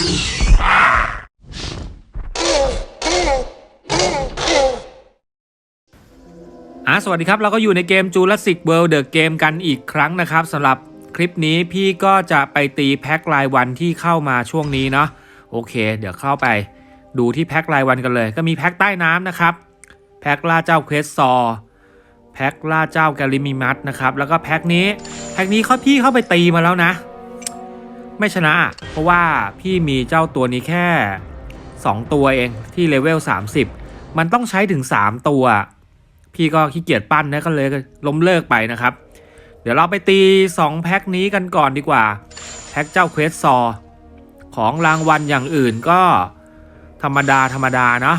อะสวัสดีครับ เราก็อยู่ในเกม Jurassic World The Game กันอีกครั้งนะครับสำหรับคลิปนี้พี่ก็จะไปตีแพ็ครายวันที่เข้ามาช่วงนี้เนาะโอเค เดี๋ยวเข้าไปดูที่แพ็ครายวันกันเลย ก็มีแพ็คใต้น้ำนะครับ แพ็คล่าเจ้าเควสซอร์แพ็คล่าเจ้าแกลิมิมัสนะครับ แล้วก็แพ็คนี้ แพ็คนี้เขาพี่เข้าไปตีมาแล้วนะ ไม่ชนะ เพราะว่าพี่มีเจ้าตัวนี้แค่ 2 ตัวเองที่เลเวล 30 มันต้องใช้ถึง 3 ตัว พี่ก็ขี้เกียจปั้นนะก็เลยล้มเลิกไปนะครับ เดี๋ยวเราไปตี 2 แพ็คนี้กันก่อนดีกว่า แพ็คเจ้าเควสซอร์ของรางวัลอย่างอื่นก็ธรรมดาธรรมดาเนาะ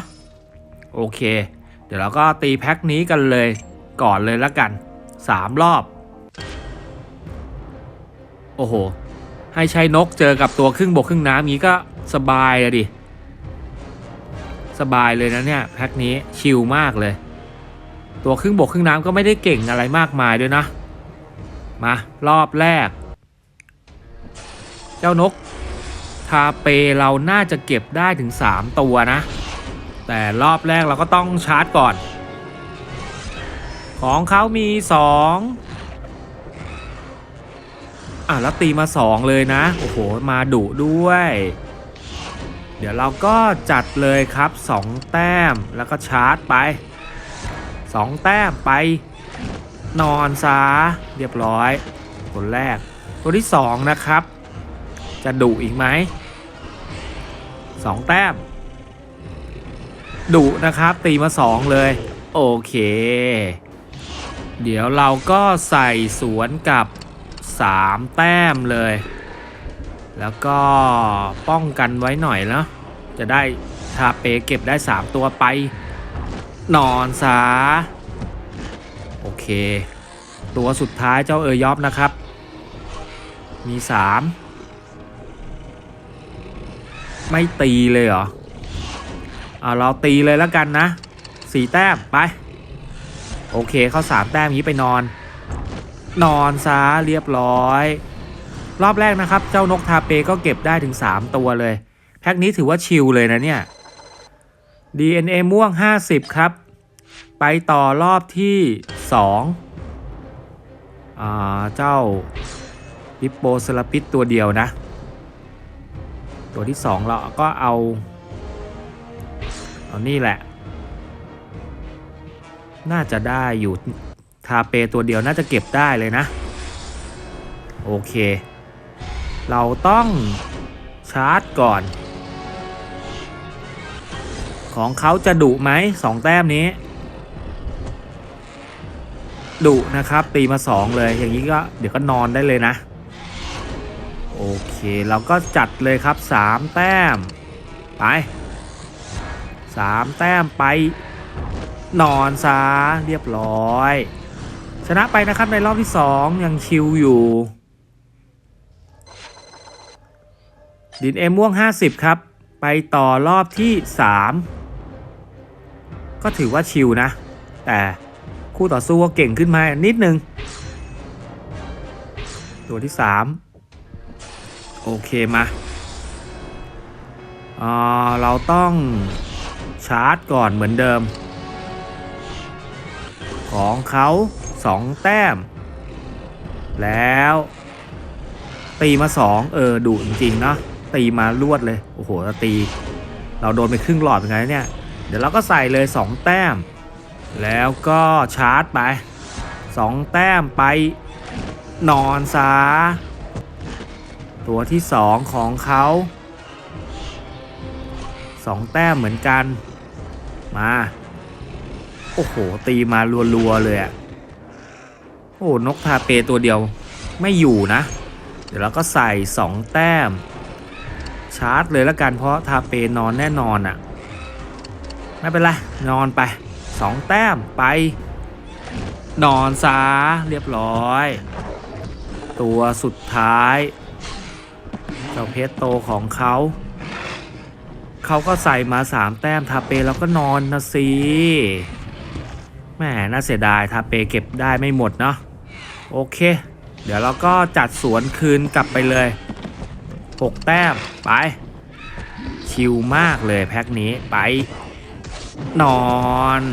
โอเค เดี๋ยวเราก็ตีแพ็คนี้กันเลยก่อนเลยละกัน 3 รอบ โอ้โห ให้ใช้นกเจอกับตัวครึ่งบกครึ่งน้ำงี้ก็สบายอะดิ สบายเลยนะเนี่ยแพ็คนี้ชิลมากเลย ตัวครึ่งบกครึ่งน้ำก็ไม่ได้เก่งอะไรมากมายด้วยนะ มารอบแรก เจ้านกทาเปเราน่าจะเก็บได้ถึง 3 ตัวนะ แต่รอบแรกเราก็ต้องชาร์จก่อน ของเขามี 2 อะแล้วตีมา 2 เลยนะ โอ้โห มาดุด้วย เดี๋ยวเราก็จัดเลยครับ 2 แต้มแล้วก็ชาร์จไป 2 แต้มไปนอนซาเรียบร้อยตัวแรกตัวที่ 2 นะครับ จะดุอีกไหม2แต้มดุนะครับ ตีมา 2 เลย โอเค เดี๋ยวเราก็ใส่สวนกับ 3 แต้มเลย แล้วก็ป้องกันไว้หน่อยเนาะจะได้ทาเปเก็บได้ 3 ตัวไป นอนซาโอเค ตัวสุดท้ายเจ้าเออยอบนะครับ มี 3 ไม่ตีเลยเหรอเอาเราตีเลยแล้วกันนะสี่แต้มไป โอเคเข้าสามแต้มนี้ไปนอน นอนซะเรียบร้อย รอบแรกนะครับ เจ้านกทาเปก็เก็บได้ถึง 3 ตัวเลย แพ็คนี้ถือว่าชิลเลยนะเนี่ย DNA ม่วง 50 ครับ ไปต่อรอบที่ 2อ่าเจ้าปิปโปสลาปิดตัวเดียวนะ ตัวที่ 2 เราก็เอาเอานี่แหละ น่าจะได้อยู่าเปตัวเดียวน่าจะเก็บได้เลยนะ โอเค เราต้องชาร์จก่อน ของเขาจะดุไหมสองแต้มนี้ดุนะครับตีมาสองเลยอย่างนี้ก็เดี๋ยวก็นอนได้เลยนะ โอเคเราก็จัดเลยครับสามแต้ม ไปสามแต้มไป นอนซะเรียบร้อย นะไปนะครับในรอบที่สองยังชิวอยู่ ดินเอม่วง 50 ครับ ไปต่อรอบที่3ก็ถือว่าชิวนะ แต่คู่ต่อสู้ก็เก่งขึ้นมานิดนึง ตัวที่3โอเคมาอ่าเราต้องชาร์จก่อนเหมือนเดิม ของเขา 2 แต้ม แล้ว ตีมา 2 เออดุจริงๆเนาะตีมาลวดเลย โอ้โหเราตี เราโดนไปครึ่งหลอดเป็นไงเนี่ย เดี๋ยวเราก็ใส่เลย 2 แต้ม แล้วก็ชาร์จไป 2 แต้มไปนอนซาตัวที่ 2 ของเขา2 แต้มเหมือนกัน มา โอ้โห ตีมารัวๆเลยอะ อ้นกทาเปตัวเดียวไม่อยู่นะ เดี๋ยวเราก็ใส่ 2 แต้ม ชาร์จเลยละกันเพราะทาเปนอนแน่นอนอะ่ะ ไม่เป็นไร นอนไป 2 แต้มไป นอนซาเรียบร้อย ตัวสุดท้าย เจ้าเพชรโตของเขาเขาก็ใส่มา 3 แต้มทาเปแล้วก็นอนนะสิแหมน่าเสียดายทาเปเก็บได้ไม่หมดเนาะ โอเค เดี๋ยวเราก็จัดสวนคืนกลับไปเลย 6 แต้ม ไป ชิลมากเลยแพ็คนี้ไป นอน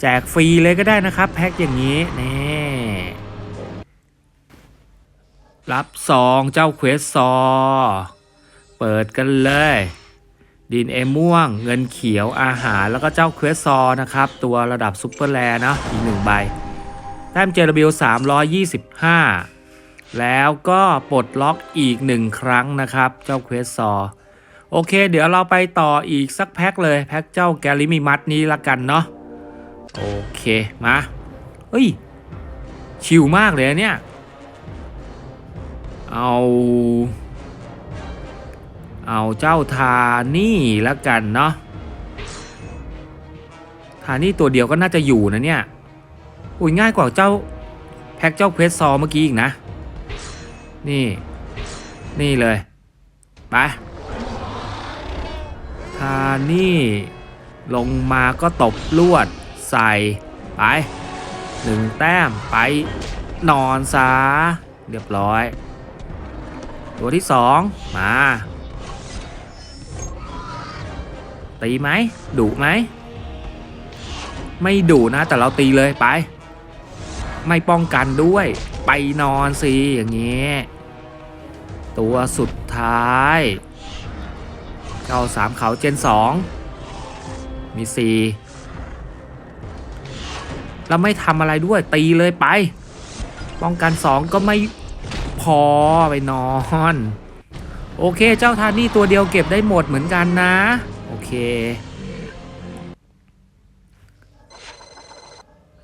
แจกฟรีเลยก็ได้นะครับ แพ็คอย่างนี้ นี่รับซองเจ้าเควสซอ เปิดกันเลย ดินเอม่วง เงินเขียวอาหารแล้วก็เจ้าเควสซอนะครับ ตัวระดับซุปเปอร์แลเนาะอีกหนึ่งใบ แต้มเจรบิล325 แล้วก็ปลดล็อกอีกหนึ่งครั้งนะครับ เจ้าเควสซอ โอเค เดี๋ยวเราไปต่ออีกสักแพ็คเลย แพ็คเจ้าแกลิมิมัดนี้ละกันเนาะ โอเค มาเฮ้ย ชิลมากเลยเนี่ย เอา เอาเจ้าทานี่ละกันเนาะทานี่ตัวเดียวก็น่าจะอยู่นะเนี่ย อุ้ยง่ายกว่าเจ้าแพ็กเจ้าเควสซอเมื่อกี้อีกนะ นี่ นี่เลย ไปทานี่ ลงมาก็ตบลวดใส่ ไปหนึ่งแต้มไปนอนซะเรียบร้อย ตัวที่สองมา ตีไหมดุไหม ไม่ดุนะแต่เราตีเลยไป ไม่ป้องกันด้วย ไปนอนสิอย่างเงี้ยตัวสุดท้ายเก้าสามเขาเจนสองมีสี่แล้วไม่ทำอะไรด้วยตีเลยไป ป้องกันสองก็ไม่พอไปนอน โอเคเจ้าทานี่ตัวเดียวเก็บได้หมดเหมือนกันนะ โอเค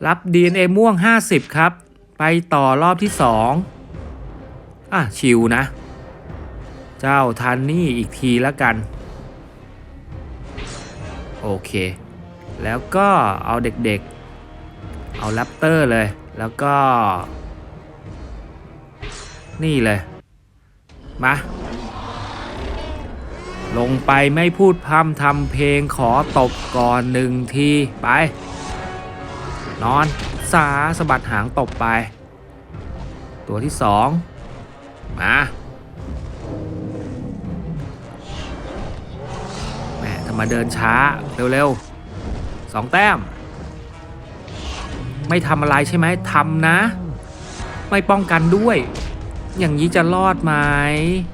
รับ DNA ม่วง 50 ครับ ไปต่อรอบที่ 2 อะ ชิวนะ เจ้าทันนี่อีกทีแล้วกัน โอเค แล้วก็เอาเด็กๆ เอาแรปเตอร์เลย แล้วก็ นี่เลย มา ลงไปไม่พูดพร่ำทำเพลงขอตบก่อนหนึ่งที ไป นอนสาสะบัดหางตบไป ตัวที่สองมาแหมทำไมาเดินช้าเร็วๆสองแต้ม ไม่ทำอะไรใช่ไหมทำนะ ไม่ป้องกันด้วย อย่างนี้จะรอดไหม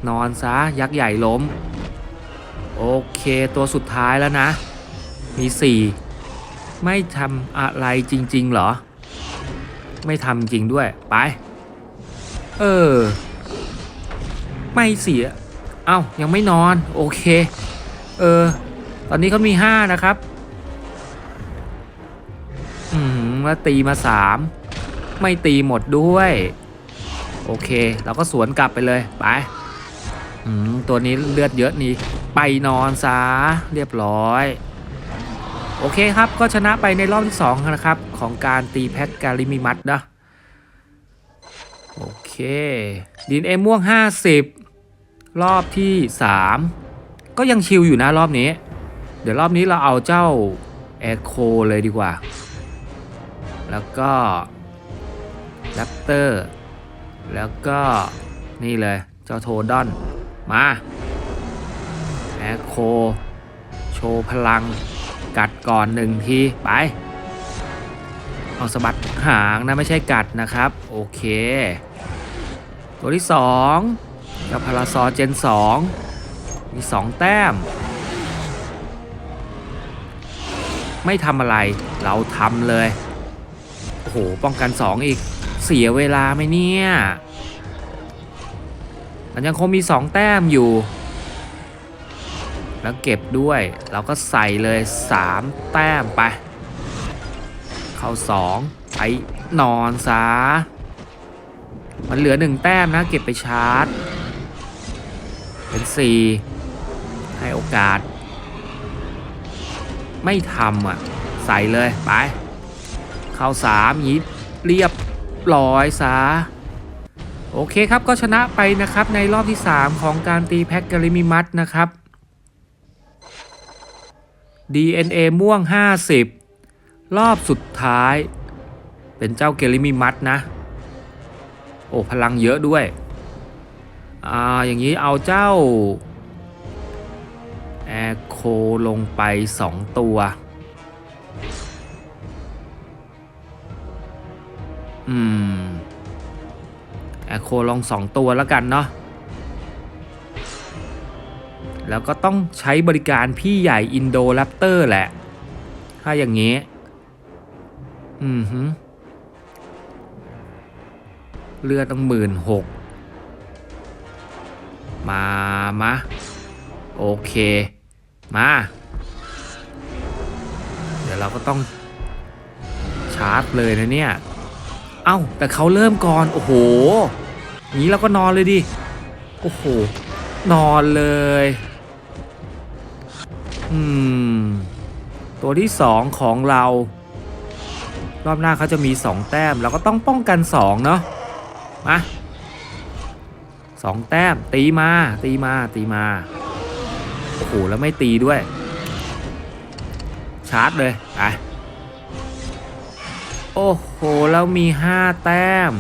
นอนซะยักษ์ใหญ่ล้ม โอเคตัวสุดท้ายแล้วนะ มีสี่ ไม่ทำอะไรจริง ๆ เหรอ ไม่ทำจริงด้วย ไป เออ ไม่เสีย เอ้า ยังไม่นอน โอเค เออ ตอนนี้เขามีห้านะครับ อืมแล้วตีมาสาม ไม่ตีหมดด้วย โอเค เราก็สวนกลับไปเลย ไป อืม ตัวนี้เลือดเยอะนี่ ไปนอนซะ เรียบร้อย โอเคครับ ก็ชนะไปในรอบที่2นะครับ ของการตีแพ็การิมิมัดนะ โอเค ดินเอม่วง 50 รอบที่ 3 ก็ยังชิลอยู่นะรอบนี้ เดี๋ยวรอบนี้เราเอาเจ้าแอดโคเลยดีกว่า แล้วก็แรปเตอร์ แล้วก็นี่เลย เจ้าโทดอน มาแอดโค โชว์พลัง กัดก่อนหนึ่งทีไป เอาสะบัดหางนะไม่ใช่กัดนะครับ โอเค ตัวที่2กับพาราซอเจน 2 มี 2 แต้ม ไม่ทำอะไรเราทำเลย โอ้โห ป้องกัน 2 อีกเสียเวลาไหมเนี่ยมันยังคงมี 2 แต้มอยู่ แล้วเก็บด้วย เราก็ใส่เลย 3 แต้มไป เข้า 2 ไปนอนซะมันเหลือ 1 แต้มนะ เก็บไปชาร์จ เป็น 4 ให้โอกาส ไม่ทำอะ ใส่เลย ไป เข้า 3 ยิบเรียบร้อยซะโอเคครับก็ชนะไปนะครับในรอบที่ 3 ของการตีแพ็กกริมิมัตนะครับ DNA ม่วง 50 รอบสุดท้าย เป็นเจ้าเกลิมิมัตนะ โอ้ พลังเยอะด้วย อ่า อย่างนี้เอาเจ้าร์โคลงไปสองตัว อืม แอโคลงสองตัวแล้วกันเนาะ แล้วก็ต้องใช้บริการพี่ใหญ่อินโดแรปเตอร์แหละ ถ้าอย่างนี้ อืมฮึเลือต้องหมื่นหกมามาโอเค มา เดี๋ยวเราก็ต้อง ชาร์จเลยนะเนี่ย เอ้า แต่เขาเริ่มก่อน โอ้โหงนี้เราก็นอนเลยดิ โอ้โห นอนเลย อืม ตัวที่สองของเรา รอบหน้าเขาจะมีสองแต้ม เราก็ต้องป้องกันสองเนาะ มาสองแต้ม ตีมา ตีมา ตีมา โอ้โห แล้วไม่ตีด้วย ชาร์จเลยไปโอ้โห แล้วมีห้าแต้ม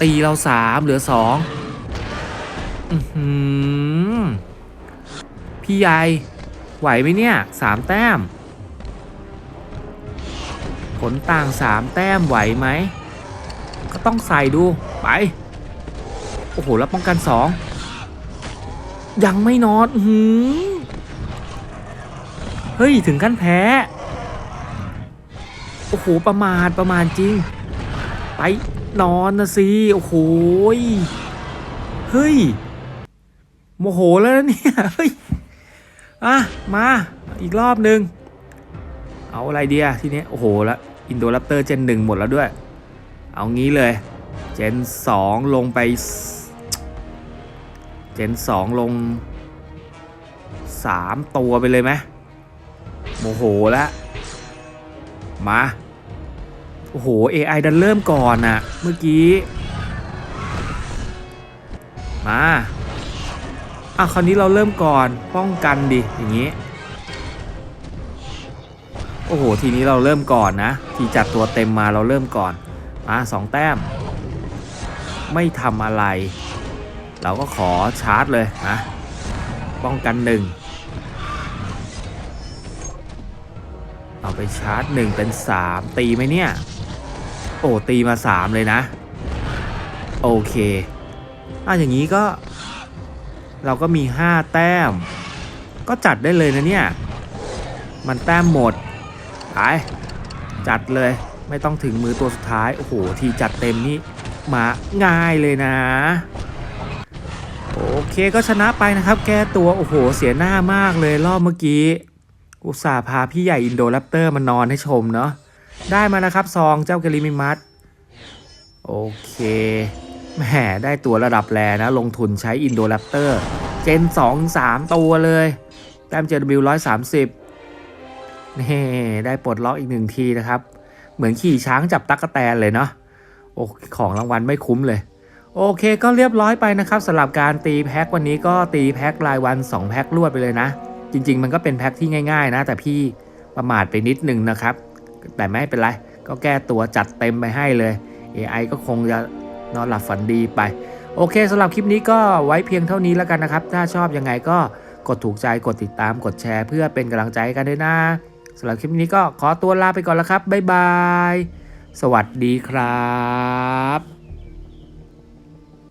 ตีเราสามเหลือสองอือหือ พี่ใหญ่ไหวไหมเนี่ยสามแต้ม ผลต่างสามแต้มไหวไหม ก็ต้องใส่ดู ไป โอ้โห แล้วป้องกันสองยังไม่นอนอื้อหือเฮ้ย ถึงขั้นแพ้ โอ้โห ประมาทประมาทจริง ไปนอนนะสิ โอ้โห เฮ้ย โมโหแล้วนะเนี่ย เฮ้ย อะ มาอีกรอบหนึ่งเอาอะไรเดียทีนี้ โอ้โหแล้วอินโดรัปเตอร์เจนหนึ่งหมดแล้วด้วย เอางี้เลย เจนสองลงไป เจนสองลงสามตัวไปเลยไหมโมโหแล้วมา โอ้โห AI ดันเริ่มก่อนน่ะเมื่อกี้ มา อะคราวนี้เราเริ่มก่อนป้องกันดิอย่างนี้ โอ้โหทีนี้เราเริ่มก่อนนะ ทีจัดตัวเต็มมาเราเริ่มก่อนมาสองแต้ม ไม่ทำอะไร เราก็ขอชาร์จเลยนะป้องกันหนึ่งเอาไปชาร์จหนึ่งเป็นสามตีไหมเนี่ย โอ้ตีมาสามเลยนะ โอเคอะอย่างนี้ก็ เราก็มีห้าแต้ม ก็จัดได้เลยนะเนี่ย มันแต้มหมดไปจัดเลยไม่ต้องถึงมือตัวสุดท้าย โอ้โห ทีจัดเต็มนี่มาง่ายเลยนะ โอเคก็ชนะไปนะครับ แก้ตัว โอ้โห เสียหน้ามากเลยรอบเมื่อกี้ อุตส่าห์พาพี่ใหญ่อินโดแรปเตอร์มานอนให้ชมเนาะได้มานะครับซองเจ้ากริมิมัสโอเค แหมได้ตัวระดับแรนะ ลงทุนใช้อินโดแรปเตอร์เจน 2 3 ตัวเลยแต้ม JW 130นี่ได้ปลดล็อกอีกหนึ่งทีนะครับ เหมือนขี่ช้างจับตั๊กแตนเลยเนาะโอ้ของรางวัลไม่คุ้มเลย โอเคก็เรียบร้อยไปนะครับสำหรับการตีแพ็ควันนี้ก็ตีแพ็ครายวัน 2 แพ็ครวดไปเลยนะ จริง ๆ มันก็เป็นแพ็คที่ง่ายๆ นะ แต่พี่ประมาทไปนิดนึงนะครับ แต่ไม่เป็นไรก็แก้ตัวจัดเต็มไปให้เลย AI ก็คงจะ นอนหลับฝันดีไป โอเคสำหรับคลิปนี้ก็ไว้เพียงเท่านี้แล้วกันนะครับ ถ้าชอบยังไงก็กดถูกใจกดติดตามกดแชร์ เพื่อเป็นกำลังใจกันด้วยนะสำหรับคลิปนี้ก็ขอตัวลาไปก่อนแล้วครับบ๊ายบาย สวัสดีครับ